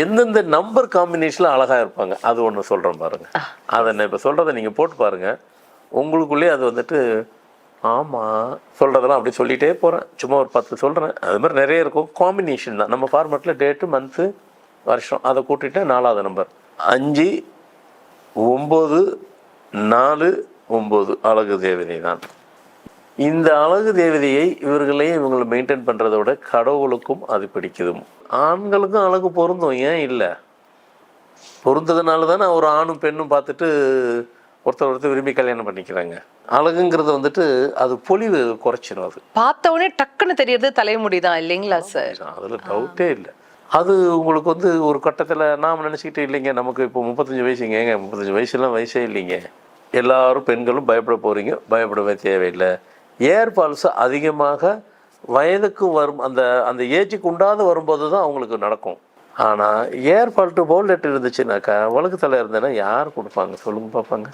எந்தெந்த நம்பர் காம்பினேஷனில் அழகாக இருப்பாங்க அது ஒன்று சொல்கிறேன் பாருங்க. அதை நான் இப்போ சொல்கிறத நீங்கள் போட்டு பாருங்க. உங்களுக்குள்ளே அது வந்துட்டு ஆமாம் சொல்கிறதெல்லாம் அப்படி சொல்லிகிட்டே போகிறேன் சும்மா ஒரு பத்து சொல்கிறேன் அது மாதிரி நிறைய இருக்கும். காம்பினேஷன் தான். நம்ம ஃபார்மேட்டில் டேட்டு மந்த்து வருஷம். அதை கூட்டிட்டு நாலாவது நம்பர் அஞ்சு ஒம்பது நாலு ஒம்பது. அழகு தேவதை தான். இந்த அழகு தேவதையை இவர்களே இவங்களை மெயின்டைன் பண்ணுறத விட கடவுளுக்கும் அது பிடிக்குது ஆண்களுக்கும் அழகு பொருந்தும் ஏன் இல்லை? பொருந்ததுனால தானே ஒரு ஆணும் பெண்ணும் பார்த்துட்டு ஒருத்தர் ஒருத்தர் விரும்பி கல்யாணம் பண்ணிக்கிறாங்க. அழகுங்கிறது வந்துட்டு அது பொலிவு குறைச்சிடும் அது. பார்த்த உடனே டக்குன்னு தெரியறது தலைமுடி தான் இல்லைங்களா சார் அதில் டவுட்டே இல்லை. அது உங்களுக்கு வந்து ஒரு கட்டத்தில் நாம் நினச்சிக்கிட்டு இல்லைங்க. நமக்கு இப்போ முப்பத்தஞ்சு வயசுங்க ஏங்க? முப்பத்தஞ்சு வயசுலாம் வயசே இல்லைங்க. எல்லாரும் பெண்களும் பயப்பட போகிறீங்க பயப்படவே தேவையில்லை. ஏர் ஃபால்ஸ் அதிகமாக வயதுக்கு வரும் அந்த அந்த ஏஜுக்கு உண்டாது வரும்போது தான் அவங்களுக்கு நடக்கும். ஆனால் ஏர் ஃபால்ட்டு போல்டெட் இருந்துச்சுனாக்கா உலகத்தில் இருந்தேன்னா யார் கொடுப்பாங்க? சொல்லுங்க பார்ப்பாங்க